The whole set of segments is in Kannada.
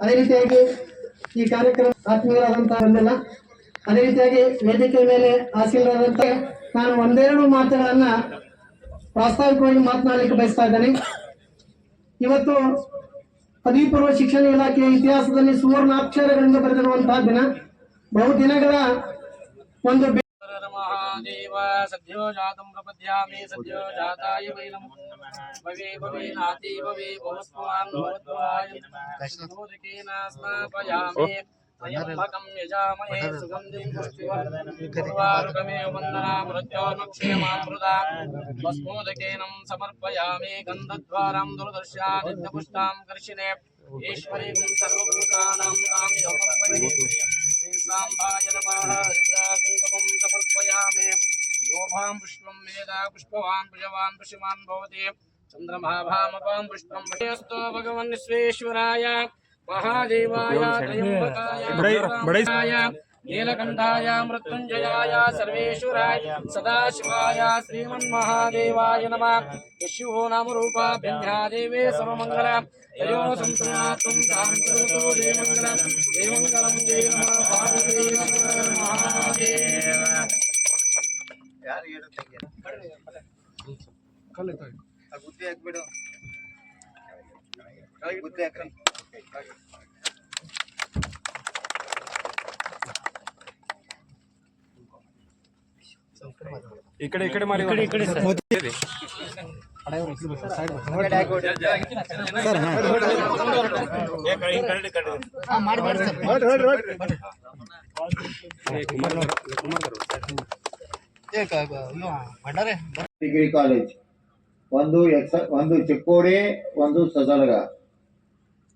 ಅದೇ ರೀತಿಯಾಗಿ ಈ ಕಾರ್ಯಕ್ರಮ ಆತ್ಮೀಯರಾದಂತಹ ಒಂದಲ್ಲ ಅದೇ ರೀತಿಯಾಗಿ ವೇದಿಕೆ ಮೇಲೆ ಆಸೀನರಾದಂತೆ ನಾನು ಒಂದೆರಡು ಮಾತುಗಳನ್ನ ಪ್ರಾಸ್ತಾವಿಕವಾಗಿ ಮಾತನಾಡಲಿಕ್ಕೆ ಬಯಸ್ತಾ ಇದ್ದೇನೆ. ಇವತ್ತು ಪದವಿ ಪೂರ್ವ ಶಿಕ್ಷಣ ಇಲಾಖೆಯ ಇತಿಹಾಸದಲ್ಲಿ ಸುವರ್ಣಾಕ್ಷರಗಳಿಂದ ಬರೆದಿರುವಂತಹ ದಿನ ಬಹುದಿನಗಳ ಒಂದು सद्यो जातं प्रपद्यामि, सद्यो जाताय वै नमो। भवे भवे नाति, भवे भवस्वान् भवद्वाय। मोदकेन स्नापयामि त्र्यम्बकं यजामहे, सुगन्धिं पुष्टिवर्धनमेव वन्दनामृत्योर्मक्षेमामृता भस्मोदकेनं समर्पयामि, गन्धद्वारां दुर्दर्शा नित्यपुष्टां कर्षिणे ईश्वरीं सर्वभूतानां तां योपपरि श्रीसाम्बाय नमः कुङ्कुमं समर्पयामि। योभां पुष्पं वेद पुष्पवान् पुजवान् पुष्यवान् भवति। चन्द्रमाभामपां पुष्पं भयस्तु भगवन् विश्वेश्वराय। महादेवाय त्र्यम्बकाय रुद्राय, नीलकण्ठाय मृत्युञ्जयाय सर्वेश्वराय सदाशिवाय श्रीमन्महादेवाय नमः। यशुः नामरूपाभ्यन्यादेवे सर्वमङ्गल। तयो संसनातुं तां करोतु देवमङ्गलं। देवमङ्गलं जय नमः। ಗುದ್ದಿ ಹಾಕ್ಬಿಡು. ಗುದ್ದಿ ಹಾಕ್ರಿ. ಈ ಕಡೆ ಈ ಕಡೆ ಮಾಡಿ ಈ ಕಡೆ ಡಿಗ್ರಿ ಕಾಲೇಜ್. ಒಂದು ಎಕ್ಸ, ಒಂದು ಚಿಕ್ಕೋಡಿ, ಒಂದು ಸದಲಗ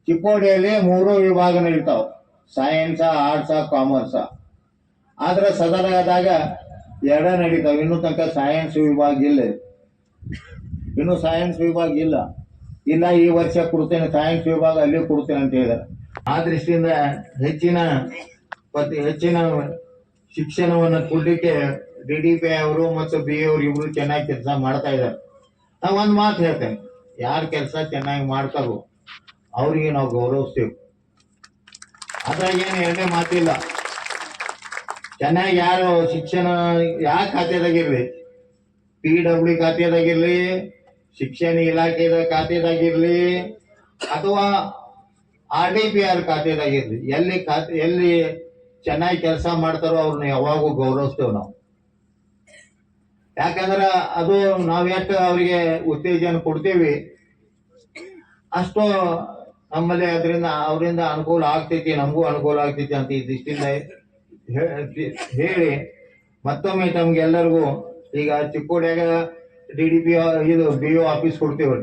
ಚಿಕ್ಕೋಡಿಯಲ್ಲಿ ಮೂರು ವಿಭಾಗ ನಡೀತಾವ ಸೈನ್ಸ ಆರ್ಟ್ಸ ಕಾಮರ್ಸ ಆದ್ರೆ ಸದಲಗದಾಗ ಎರಡ ನಡೀತಾವ. ಇನ್ನೂ ತನಕ ಸೈನ್ಸ್ ವಿಭಾಗ ಇಲ್ಲ. ಇನ್ನು ಸೈನ್ಸ್ ವಿಭಾಗ ಇಲ್ಲ. ಇಲ್ಲ, ಈ ವರ್ಷ ಕೊಡ್ತೇನೆ ಸೈನ್ಸ್ ವಿಭಾಗ ಅಲ್ಲಿ ಕೊಡ್ತೇನೆ ಅಂತ ಹೇಳಿದಾರೆ. ಆ ದೃಷ್ಟಿಯಿಂದ ಹೆಚ್ಚಿನ ಹೆಚ್ಚಿನ ಶಿಕ್ಷಣವನ್ನು ಕೊಡ್ಲಿಕ್ಕೆ ಡಿ ಡಿ ಪಿ ಅವರು ಮತ್ತು ಬಿ ಅವರು ಇಬ್ರು ಚೆನ್ನಾಗಿ ಕೆಲಸ ಮಾಡ್ತಾ ಇದ್ದಾರೆ ನಾವು ಒಂದು ಮಾತು ಹೇಳ್ತೇನೆ. ಯಾರು ಕೆಲಸ ಚೆನ್ನಾಗಿ ಮಾಡ್ತಾರೋ ಅವ್ರಿಗೆ ನಾವು ಗೌರವಿಸ್ತೀವಿ. ಅದ್ರಾಗ ಏನು ಎರಡನೇ ಮಾತಿಲ್ಲ. ಚೆನ್ನಾಗಿ ಯಾರು ಶಿಕ್ಷಣ ಯಾವ ಖಾತೆದಾಗಿರ್ಲಿ? ಪಿ ಡಬ್ಲ್ಯೂ ಖಾತೆದಾಗಿರ್ಲಿ, ಶಿಕ್ಷಣ ಇಲಾಖೆದ ಖಾತೆದಾಗಿರ್ಲಿ, ಅಥವಾ ಆರ್ ಡಿ ಪಿ ಆರ್ ಖಾತೆದಾಗಿರ್ಲಿ. ಎಲ್ಲಿ ಖಾತೆ, ಎಲ್ಲಿ ಚೆನ್ನಾಗಿ ಕೆಲಸ ಮಾಡ್ತಾರೋ ಅವ್ರನ್ನ ಯಾವಾಗೂ ಗೌರವಿಸ್ತೇವೆ ನಾವು. ಯಾಕಂದ್ರ ಅದು ನಾವ್ ಎಷ್ಟು ಅವರಿಗೆ ಉತ್ತೇಜನ ಕೊಡ್ತೀವಿ, ಅಷ್ಟು ನಮ್ಮಲ್ಲಿ ಅದರಿಂದ ಅವರಿಂದ ಅನುಕೂಲ ಆಗ್ತೈತಿ, ನಮಗೂ ಅನುಕೂಲ ಆಗ್ತೈತಿ ಅಂತ ಈ ದೃಷ್ಟಿಯಿಂದ ಹೇಳಿ, ಮತ್ತೊಮ್ಮೆ ತಮ್ಗೆಲ್ಲರಿಗೂ ಈಗ ಚಿಕ್ಕೋಡಿಯಾಗ ಡಿ ಡಿ ಪಿ ಇದು ಬಿ ಒ ಆಫೀಸ್ ಕೊಡ್ತೀವಿ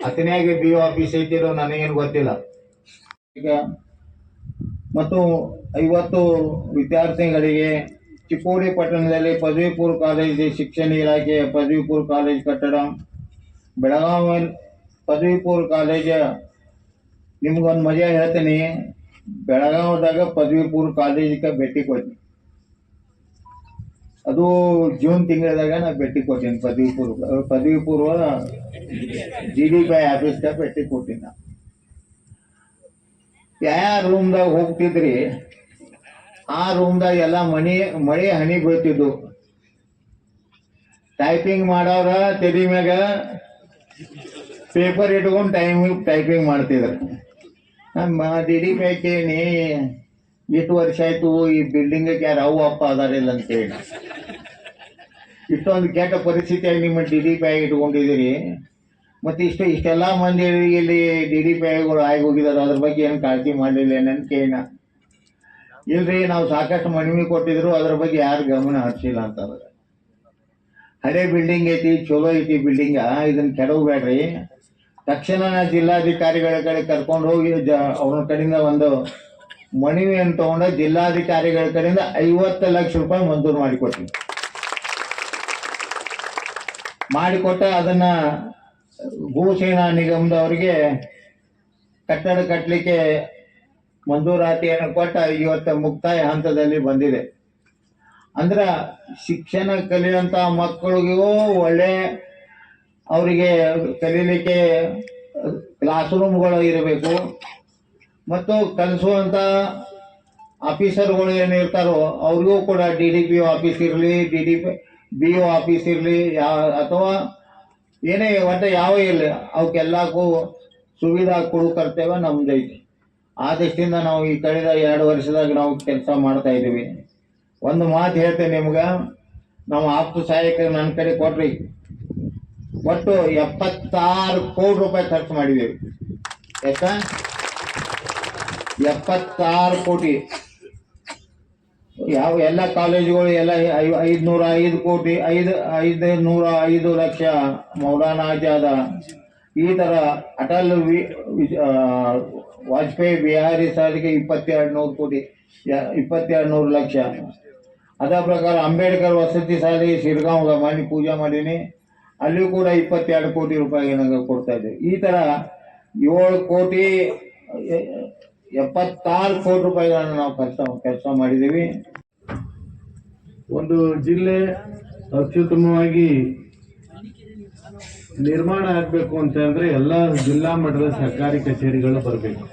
ಅತನೇಗೆ ಬಿ ಒ ಆಫೀಸ್ ಐತಿರೋ ನನಗೇನು ಗೊತ್ತಿಲ್ಲ. ಈಗ, ಮತ್ತು ಐವತ್ತು ವಿದ್ಯಾರ್ಥಿಗಳಿಗೆ ಚಿಕ್ಕೋಡಿ ಪಟ್ಟಣದಲ್ಲಿ ಪದವಿ ಪೂರ್ವ ಕಾಲೇಜ್ ಶಿಕ್ಷಣ ಇಲಾಖೆ ಪದವಿ ಪೂರ್ವ ಕಾಲೇಜ್ ಕಟ್ಟಡ ಬೆಳಗಾವಿ ಪದವಿ ಪೂರ್ವ ಕಾಲೇಜ್ ನಿಮ್ಗೊಂದು ಮಜಾ ಹೇಳ್ತೀನಿ ಬೆಳಗಾವದಾಗ ಪದವಿ ಪೂರ್ವ ಕಾಲೇಜಿಗೆ ಭೇಟಿ ಕೊಡ್ತೀನಿ ಅದು ಜೂನ್ ತಿಂಗಳದಾಗ ನಾ ಭೇಟಿ ಕೊಟ್ಟೀನಿ ಪದವಿ ಪೂರ್ವ ಪದವಿ ಪೂರ್ವ ಜಿ ಡಿ ಪಿ ಆಫೀಸ್ಗೆ ಭೇಟಿ ಕೊಟ್ಟಿನಿ ನಾ ಯಾವ ರೂಮ್ದಾಗ ಹೋಗ್ತಿದ್ರಿ ಆ ರೂಮ್ದಾಗ ಎಲ್ಲ ಮನಿ, ಮಳೆ ಹನಿ ಬೀಳ್ತಿದ್ವು. ಟೈಪಿಂಗ್ ಮಾಡೋರ ತೆರಿ ಮ್ಯಾಗ ಪೇಪರ್ ಇಟ್ಕೊಂಡು ಟೈಮ್ ಟೈಪಿಂಗ್ ಮಾಡ್ತಿದ್ರು. ನಮ್ಮ ಡಿ ಬೇಕೇನಿ ಕೇಳಿ ಎಷ್ಟು ವರ್ಷ ಆಯ್ತು ಈ ಬಿಲ್ಡಿಂಗ್ ಯಾರು ಅವು ಅಪ್ಪ ಅದಾರಿಲ್ಲ ಅಂತೇಳಿ ಇಷ್ಟೊಂದು ಕೆಟ್ಟ ಪರಿಸ್ಥಿತಿಯಾಗಿ ನಿಮ್ಮ ಡಿ ಡಿ ಪಿ ಇಟ್ಕೊಂಡಿದ್ದೀರಿ ಮತ್ತೆ ಇಷ್ಟು, ಇಷ್ಟೆಲ್ಲ ಮಂದಿ ಇಲ್ಲಿ ಡಿ ಡಿ ಪಿ ಆಗಿ ಹೋಗಿದಾರೆ, ಅದ್ರ ಬಗ್ಗೆ ಏನು ಕಾಳಜಿ ಮಾಡಲಿಲ್ಲ ಏನಂತ ಕೇಳಿನ. ಇಲ್ರಿ, ನಾವು ಸಾಕಷ್ಟು ಮನವಿ ಕೊಟ್ಟಿದ್ರು, ಅದ್ರ ಬಗ್ಗೆ ಯಾರು ಗಮನ ಹರಿಸಿಲ್ಲ ಅಂತಾರೆ ಹಳೆ ಬಿಲ್ಡಿಂಗ್ ಐತಿ, ಚಲೋ ಐತಿ ಬಿಲ್ಡಿಂಗ ಇದನ್ನ ಕೆಡವಬೇಡ್ರಿ ತಕ್ಷಣ ಜಿಲ್ಲಾಧಿಕಾರಿಗಳ ಕಡೆ ಕರ್ಕೊಂಡು ಹೋಗಿ ಅವ್ರ ಕಡೆಯಿಂದ ಒಂದು ಮನವಿಯನ್ನು ತಗೊಂಡ ಜಿಲ್ಲಾಧಿಕಾರಿಗಳ ಕಡೆಯಿಂದ ಐವತ್ತು ಲಕ್ಷ ರೂಪಾಯಿ ಮಂಜೂರು ಮಾಡಿಕೊಡ್ತೀವಿ ಮಾಡಿಕೊಟ್ಟ ಅದನ್ನ ಭೂಸೇನಾ ನಿಗಮದವರಿಗೆ ಕಟ್ಟಡ ಕಟ್ಟಲಿಕ್ಕೆ ಮಂಜೂರಾತಿಯನ್ನು ಕೊಟ್ಟ ಇವತ್ತು ಮುಕ್ತಾಯ ಹಂತದಲ್ಲಿ ಬಂದಿದೆ. ಅಂದ್ರ ಶಿಕ್ಷಣ ಕಲಿಯುವಂತ ಮಕ್ಕಳಿಗೂ ಒಳ್ಳೆ ಅವರಿಗೆ ಕಲೀಲಿಕ್ಕೆ ಕ್ಲಾಸ್ ರೂಮ್ಗಳು ಇರಬೇಕು. ಮತ್ತು ಕಲಿಸುವಂತ ಆಫೀಸರ್ಗಳು ಏನಿರ್ತಾರೋ ಅವ್ರಿಗೂ ಕೂಡ ಡಿ ಡಿ ಪಿ ಆಫೀಸ್ ಇರಲಿ, D D P, B O office ಇರಲಿ, ಯಾ ಅಥವಾ ಏನೇ ಒಟ್ಟು ಯಾವ ಇರಲಿ ಅವಕ್ಕೆಲ್ಲಕ್ಕೂ ಸುವಿಧಾ ಕೊಡು ಕರ್ತವ್ಯ ನಮ್ದು ಐತಿ ಆ ನಾವು ಈ ಕಳೆದ ಎರಡು ವರ್ಷದಾಗ ನಾವು ಕೆಲಸ ಮಾಡ್ತಾ ಇದ್ದೀವಿ. ಒಂದು ಮಾತು ಹೇಳ್ತೇನೆ ನಿಮ್ಗೆ. ನಾವು ಆಪ್ತ ಸಹಾಯಕ ನನ್ನ ಕಡೆ ಕೊಟ್ರಿ ಒಟ್ಟು ಎಪ್ಪತ್ತಾರು ಕೋಟಿ ರೂಪಾಯಿ ಖರ್ಚು ಮಾಡಿದ್ದೀವಿ ಎಷ್ಟ? ಎಪ್ಪತ್ತಾರು ಕೋಟಿ. ಯಾವ ಎಲ್ಲ ಕಾಲೇಜುಗಳು ಎಲ್ಲ ಐದ್ನೂರ ಐದು ಕೋಟಿ, ಐದು ಐದು ನೂರ ಐದು ಲಕ್ಷ ಮೌಲಾನಾ ಆಜಾದ. ಈ ತರ ಅಟಲ್ ವಾಜಪೇಯಿ ಬಿಹಾರಿ ಸಾಲಿಗೆ ಇಪ್ಪತ್ತೆರಡು ನೂರು ಕೋಟಿ ಇಪ್ಪತ್ತೆರಡು ನೂರು ಲಕ್ಷ. ಅದೇ ಪ್ರಕಾರ ಅಂಬೇಡ್ಕರ್ ವಸತಿ ಸಾಲಿಗೆ ಶಿರ್ಗಾಂವ್ಗೆ ಮಾಡಿ ಪೂಜೆ ಮಾಡೀನಿ. ಅಲ್ಲಿಯೂ ಕೂಡ ಇಪ್ಪತ್ತೆರಡು ಕೋಟಿ ರೂಪಾಯಿ ನನಗೆ ಕೊಡ್ತಾ ಇದ್ದೀವಿ ಈ ಥರ ಏಳು ಕೋಟಿ ಎಪ್ಪತ್ತಾರು ಕೋಟಿ ರೂಪಾಯಿಗಳನ್ನು ನಾವು ಕೆಲಸ ಕೆಲಸ ಮಾಡಿದ್ದೀವಿ. ಒಂದು ಜಿಲ್ಲೆ ಅತ್ಯುತ್ತಮವಾಗಿ ನಿರ್ಮಾಣ ಆಗಬೇಕು ಅಂತ ಅಂದ್ರೆ ಎಲ್ಲ ಜಿಲ್ಲಾ ಮಟ್ಟದ ಸರ್ಕಾರಿ ಕಚೇರಿಗಳು ಬರಬೇಕು.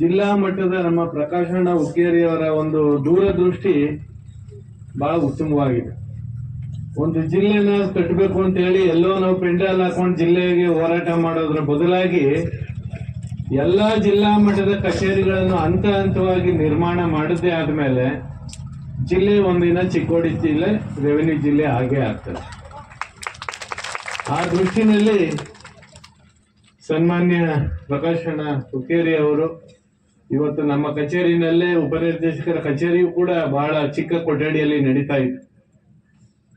ಜಿಲ್ಲಾ ಮಟ್ಟದ ನಮ್ಮ ಪ್ರಕಾಶಣ್ಣ ಉಕ್ಕೇರಿಯವರ ಒಂದು ದೂರದೃಷ್ಟಿ ಬಹಳ ಉತ್ತಮವಾಗಿದೆ. ಒಂದು ಜಿಲ್ಲೆನ ಕಟ್ಟಬೇಕು ಅಂತ ಹೇಳಿ ಎಲ್ಲೋ ನಾವು ಪೆಂಡಲ್ ಹಾಕೊಂಡು ಜಿಲ್ಲೆಗೆ ಹೋರಾಟ ಮಾಡೋದ್ರ ಬದಲಾಗಿ ಎಲ್ಲ ಜಿಲ್ಲಾ ಮಟ್ಟದ ಕಚೇರಿಗಳನ್ನು ಹಂತ ಹಂತವಾಗಿ ನಿರ್ಮಾಣ ಮಾಡದೇ ಆದ್ಮೇಲೆ ಜಿಲ್ಲೆ ಒಂದಿನ ಚಿಕ್ಕೋಡಿ ಜಿಲ್ಲೆ ರೆವೆನ್ಯೂ ಜಿಲ್ಲೆ ಹಾಗೇ ಆಗ್ತದೆ. ಆ ದೃಷ್ಟಿನಲ್ಲಿ ಸನ್ಮಾನ್ಯ ಪ್ರಕಾಶಣ ಹುಕ್ಕೇರಿ ಅವರು ಇವತ್ತು ನಮ್ಮ ಕಚೇರಿನಲ್ಲೇ ಉಪನಿರ್ದೇಶಕರ ಕಚೇರಿಯು ಕೂಡ ಬಹಳ ಚಿಕ್ಕ ಕೊಠಡಿಯಲ್ಲಿ ನಡೀತಾ ಇತ್ತು